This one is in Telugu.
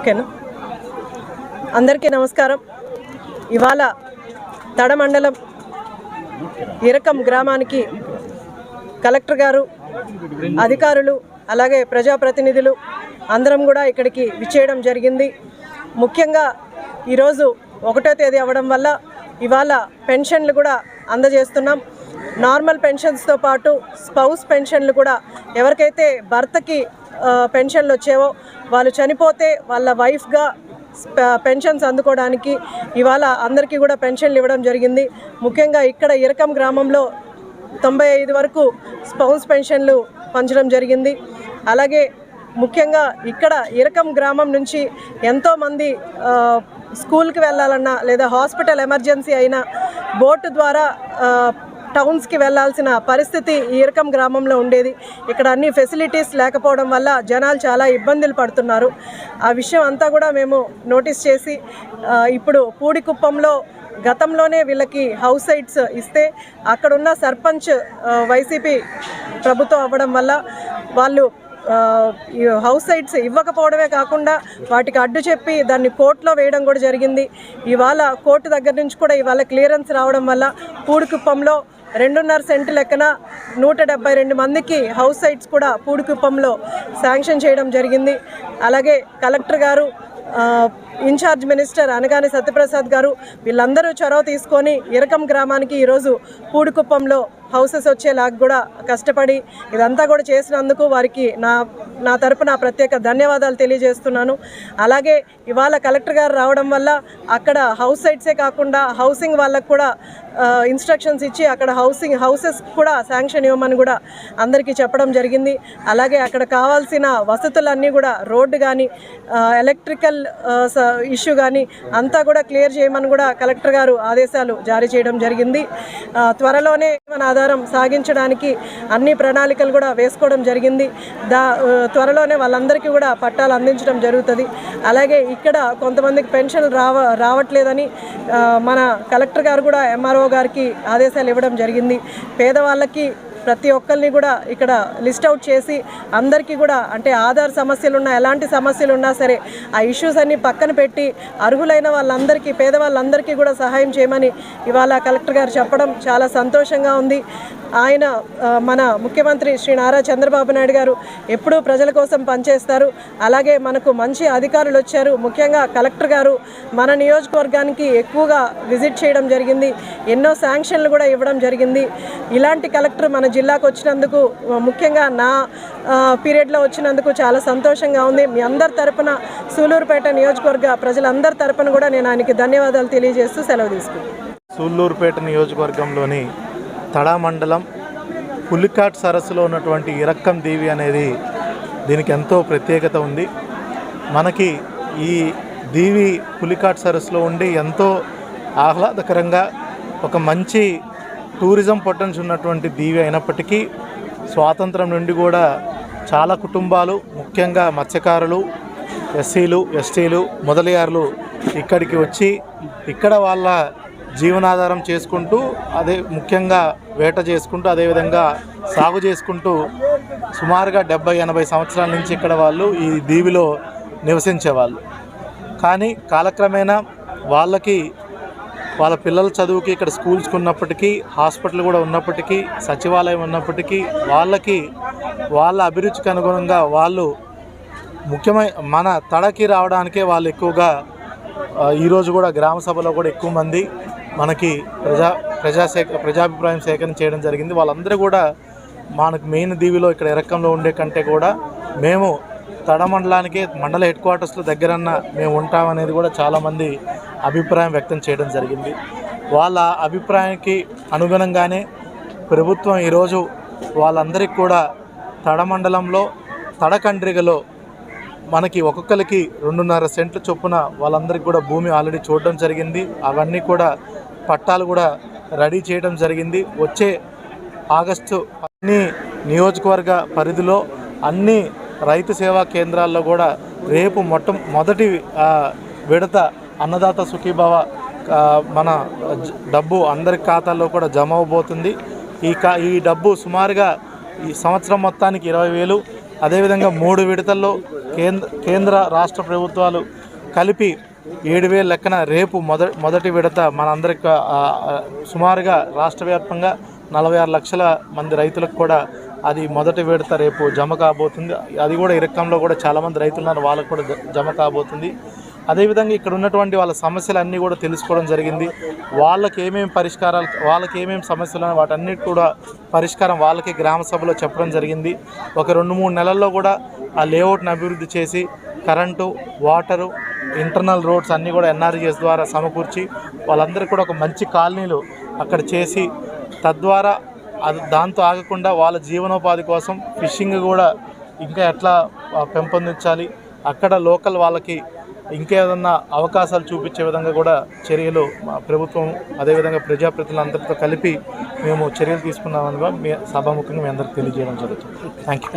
ఓకేనా? అందరికీ నమస్కారం. ఇవాళ తడమండలం ఇరకం గ్రామానికి కలెక్టర్ గారు అధికారులు అలాగే ప్రజాప్రతినిధులు అందరం కూడా ఇక్కడికి విచ్చేయడం జరిగింది. ముఖ్యంగా ఈరోజు ఒకటో తేదీ అవ్వడం వల్ల ఇవాళ పెన్షన్లు కూడా అందజేస్తున్నాం. నార్మల్ పెన్షన్స్తో పాటు స్పౌస్ పెన్షన్లు కూడా ఎవరికైతే భర్తకి పెన్షన్లు వచ్చేవో వాళ్ళు చనిపోతే వాళ్ళ వైఫ్గా పెన్షన్స్ అందుకోవడానికి ఇవాళ అందరికీ కూడా పెన్షన్లు ఇవ్వడం జరిగింది. ముఖ్యంగా ఇక్కడ ఇరకం గ్రామంలో తొంభై ఐదు వరకు స్పౌన్స్ పెన్షన్లు పంచడం జరిగింది. అలాగే ముఖ్యంగా ఇక్కడ ఇరకం గ్రామం నుంచి ఎంతోమంది స్కూల్కి వెళ్ళాలన్నా లేదా హాస్పిటల్ ఎమర్జెన్సీ అయినా బోటు ద్వారా టౌన్స్కి వెళ్ళాల్సిన పరిస్థితి ఈరకం గ్రామంలో ఉండేది. ఇక్కడ అన్ని ఫెసిలిటీస్ లేకపోవడం వల్ల జనాలు చాలా ఇబ్బందులు పడుతున్నారు. ఆ విషయం అంతా కూడా మేము నోటీస్ చేసి ఇప్పుడు పూడికుప్పంలో గతంలోనే వీళ్ళకి హౌస్ సైట్స్ ఇస్తే అక్కడున్న సర్పంచ్ వైసీపీ ప్రభుత్వం అవ్వడం వల్ల వాళ్ళు హౌస్ సైట్స్ ఇవ్వకపోవడమే కాకుండా వాటికి అడ్డు చెప్పి దాన్ని కోర్టులో వేయడం కూడా జరిగింది. ఇవాళ కోర్టు దగ్గర నుంచి కూడా ఇవాళ క్లియరెన్స్ రావడం వల్ల పూడికుప్పంలో రెండున్నర సెంటు లెక్కన నూట డెబ్బై రెండు మందికి హౌస్ సైట్స్ కూడా పూడికుప్పంలో శాంక్షన్ చేయడం జరిగింది. అలాగే కలెక్టర్ గారు ఇన్ఛార్జ్ మినిస్టర్ అనగానే సత్యప్రసాద్ గారు వీళ్ళందరూ చొరవ తీసుకొని ఇరకం గ్రామానికి ఈరోజు పూడికుప్పంలో హౌసెస్ వచ్చేలాగా కూడా కష్టపడి ఇదంతా కూడా చేసినందుకు వారికి నా నా తరపున ప్రత్యేక ధన్యవాదాలు తెలియజేస్తున్నాను. అలాగే ఇవాళ కలెక్టర్ గారు రావడం వల్ల అక్కడ హౌస్ సైట్సే కాకుండా హౌసింగ్ వాళ్ళకు కూడా ఇన్స్ట్రక్షన్స్ ఇచ్చి అక్కడ హౌసింగ్ హౌసెస్ కూడా శాంక్షన్ ఇవ్వమని కూడా అందరికీ చెప్పడం జరిగింది. అలాగే అక్కడ కావాల్సిన వసతులన్నీ కూడా రోడ్డు కానీ ఎలక్ట్రికల్ ఇష్యూ కానీ అంతా కూడా క్లియర్ చేయమని కూడా కలెక్టర్ గారు ఆదేశాలు జారీ చేయడం జరిగింది. త్వరలోనే మన ఆధారం సాగించడానికి అన్ని ప్రణాళికలు కూడా వేసుకోవడం జరిగింది. దా త్వరలోనే వాళ్ళందరికీ కూడా పట్టాలు అందించడం జరుగుతుంది. అలాగే ఇక్కడ కొంతమందికి పెన్షన్లు రావ రావట్లేదని మన కలెక్టర్ గారు కూడా ఎంఆర్ఓ గారికి ఆదేశాలు ఇవ్వడం జరిగింది. పేదవాళ్ళకి ప్రతి ఒక్కరిని కూడా ఇక్కడ లిస్ట్ అవుట్ చేసి అందరికీ కూడా అంటే ఆధార్ సమస్యలున్నా ఎలాంటి సమస్యలు ఉన్నా సరే ఆ ఇష్యూస్ అన్ని పక్కన పెట్టి అర్హులైన వాళ్ళందరికీ పేదవాళ్ళందరికీ కూడా సహాయం చేయమని ఇవాళ కలెక్టర్ గారు చెప్పడం చాలా సంతోషంగా ఉంది. ఆయన మన ముఖ్యమంత్రి శ్రీ నారా చంద్రబాబు నాయుడు గారు ఎప్పుడూ ప్రజల కోసం పనిచేస్తారు. అలాగే మనకు మంచి అధికారులు వచ్చారు. ముఖ్యంగా కలెక్టర్ గారు మన నియోజకవర్గానికి ఎక్కువగా విజిట్ చేయడం జరిగింది. ఎన్నో శాంక్షన్లు కూడా ఇవ్వడం జరిగింది. ఇలాంటి కలెక్టర్ మన జిల్లాకు వచ్చినందుకు ముఖ్యంగా నా పీరియడ్లో వచ్చినందుకు చాలా సంతోషంగా ఉంది. మీ అందరి తరపున సూలూరుపేట నియోజకవర్గ ప్రజలందరి తరపున కూడా నేను ఆయనకి ధన్యవాదాలు తెలియజేస్తూ సెలవు తీసుకున్నాను సూళ్ళూరుపేట నియోజకవర్గంలోని తడా మండలం పులికాట్ సరస్సులో ఉన్నటువంటి ఇరక్కం దేవి అనేది దీనికి ఎంతో ప్రత్యేకత ఉంది. మనకి ఈ దీవి పులికాట్ సరస్సులో ఉండి ఎంతో ఆహ్లాదకరంగా ఒక మంచి టూరిజం పొటెన్స్ ఉన్నటువంటి దీవి అయినప్పటికీ స్వాతంత్రం నుండి కూడా చాలా కుటుంబాలు ముఖ్యంగా మత్స్యకారులు ఎస్సీలు ఎస్టీలు మొదలయారులు ఇక్కడికి వచ్చి ఇక్కడ వాళ్ళ జీవనాధారం చేసుకుంటూ అదే ముఖ్యంగా వేట చేసుకుంటూ అదేవిధంగా సాగు చేసుకుంటూ సుమారుగా డెబ్బై ఎనభై సంవత్సరాల నుంచి ఇక్కడ వాళ్ళు ఈ దీవిలో నివసించేవాళ్ళు. కానీ కాలక్రమేణా వాళ్ళకి వాళ్ళ పిల్లల చదువుకి ఇక్కడ స్కూల్స్ ఉన్నప్పటికీ హాస్పిటల్ కూడా ఉన్నప్పటికీ సచివాలయం ఉన్నప్పటికీ వాళ్ళకి వాళ్ళ అభిరుచికి అనుగుణంగా వాళ్ళు ముఖ్యమైన మన తడకి రావడానికే వాళ్ళు ఎక్కువగా ఈరోజు కూడా గ్రామ సభలో కూడా ఎక్కువ మంది మనకి ప్రజా ప్రజా సేక ప్రజాభిప్రాయం సేకరణ చేయడం జరిగింది. వాళ్ళందరూ కూడా మనకు మెయిన్ దీవిలో ఇక్కడ ఇరక్కంలో ఉండే కంటే కూడా మేము తడ మండలానికి మండల హెడ్ క్వార్టర్స్లో దగ్గరన్న మేము ఉంటామనేది కూడా చాలామంది అభిప్రాయం వ్యక్తం చేయడం జరిగింది. వాళ్ళ అభిప్రాయానికి అనుగుణంగానే ప్రభుత్వం ఈరోజు వాళ్ళందరికీ కూడా తడ మండలంలో తడకండ్రిగలో మనకి ఒక్కొక్కరికి రెండున్నర సెంట్ల చొప్పున వాళ్ళందరికీ కూడా భూమి ఆల్రెడీ చూడడం జరిగింది. అవన్నీ కూడా పట్టాలు కూడా రెడీ చేయడం జరిగింది. వచ్చే ఆగస్టు అన్ని నియోజకవర్గ పరిధిలో అన్ని రైతు సేవా కేంద్రాల్లో కూడా రేపు మొట్ట మొదటి విడత అన్నదాత సుఖీభావ మన డబ్బు అందరి ఖాతాల్లో కూడా జమ అవబోతుంది. ఈ కా ఈ డబ్బు సుమారుగా ఈ సంవత్సరం మొత్తానికి ఇరవై వేలు. అదేవిధంగా మూడు విడతల్లో కేంద్ర కేంద్ర రాష్ట్ర ప్రభుత్వాలు కలిపి ఏడు వేల లెక్కన రేపు మొద మొదటి విడత మనందరికి సుమారుగా రాష్ట్ర వ్యాప్తంగా నలభై ఆరు లక్షల మంది రైతులకు కూడా అది మొదటి విడత రేపు జమ కాబోతుంది. అది కూడా ఇరక్కంలో కూడా చాలామంది రైతులు ఉన్నారు వాళ్ళకు కూడా జమ కాబోతుంది. అదేవిధంగా ఇక్కడ ఉన్నటువంటి వాళ్ళ సమస్యలు అన్నీ కూడా తెలుసుకోవడం జరిగింది. వాళ్ళకి ఏమేమి పరిష్కారాలు వాళ్ళకి ఏమేమి సమస్యలు వాటన్నిటి కూడా పరిష్కారం వాళ్ళకి గ్రామ సభలో చెప్పడం జరిగింది. ఒక రెండు మూడు నెలల్లో కూడా ఆ లేఅవుట్ని అభివృద్ధి చేసి కరెంటు వాటరు ఇంటర్నల్ రోడ్స్ అన్నీ కూడా ఎన్ఆర్జీఎస్ ద్వారా సమకూర్చి వాళ్ళందరికీ కూడా ఒక మంచి కాలనీలు అక్కడ చేసి తద్వారా అది దాంతో ఆగకుండా వాళ్ళ జీవనోపాధి కోసం ఫిషింగ్ కూడా ఇంకా ఎట్లా పెంపొందించాలి. అక్కడ లోకల్ వాళ్ళకి ఇంకేదన్నా అవకాశాలు చూపించే విధంగా కూడా చర్యలు మా ప్రభుత్వం అదేవిధంగా ప్రజాప్రతినిధులందరితో కలిపి మేము చర్యలు తీసుకున్నామని మీ సభాముఖంగా మీ అందరికి తెలియజేయడం జరుగుతుంది. Thank you